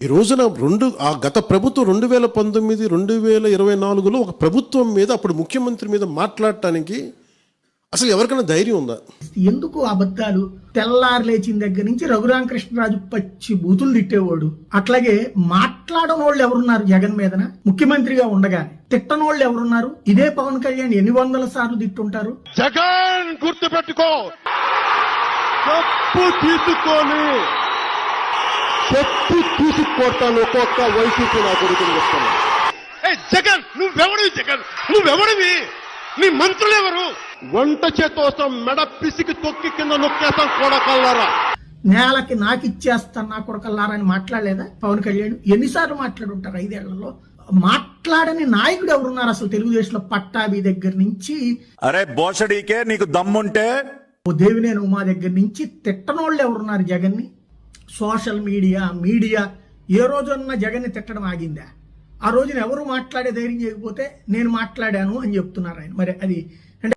ఈ రోజున రెండు ఆ గత ప్రభుత్వం రెండు వేల పంతొమ్మిది రెండు వేల ఇరవై నాలుగులో ఒక ప్రభుత్వం మీద అప్పుడు ముఖ్యమంత్రి మీద మాట్లాడటానికి అసలు ఎవరికైనా ధైర్యం ఉందా? ఎందుకు అబద్ధాలు? తెల్లారు లేచిన దగ్గర నుంచి రఘురామకృష్ణరాజు పచ్చి బూతులు తిట్టేవాడు. అట్లాగే మాట్లాడని వాళ్ళు ఎవరున్నారు జగన్ మీదన? ముఖ్యమంత్రిగా ఉండగానే. తిట్టని వాళ్ళు ఎవరున్నారు? ఇదే పవన్ కళ్యాణ్ ఎన్ని వందల సార్లు తిట్టుంటారు? జగన్ గుర్తు పెట్టుకో తీసుకొని చెప్పు తీసుకొట్టాను ఒక్కొక్క వైసీపీ నా కొడుకుని చెప్తాను ఏ జగన్ నువ్వెవడివి జగన్? నువ్వెవడివి? నీ మంత్రులు ఎవరు? వంట చేతోసం మెడ పిసికి తొక్కి కింద నొక్కేస్తాం కొడకల్లారా నేలకి నాకు ఇచ్చేస్తాను నా కొడకల్లారని మాట్లాడలేదా? పవన్ కళ్యాణ్ ఎన్నిసార్లు మాట్లాడుంటారు ఐదేళ్ళలో? మాట్లాడని నాయకుడు ఎవరున్నారు అసలు తెలుగుదేశంలో పట్టాభి దగ్గర నుంచి? అరే బోషడీకే నీకు దమ్ముంటే? ఓ దేవినేని ఉమా దగ్గర నుంచి తిట్టనోళ్ళు ఎవరున్నారు జగన్ని? సోషల్ మీడియా మీడియా ఏ రోజున్న జగన్ని తిట్టడం ఆగిందా? ఆ రోజున ఎవరు మాట్లాడే ధైర్యం చేయకపోతే నేను మాట్లాడాను అని చెప్తున్నారు ఆయన. మరి అది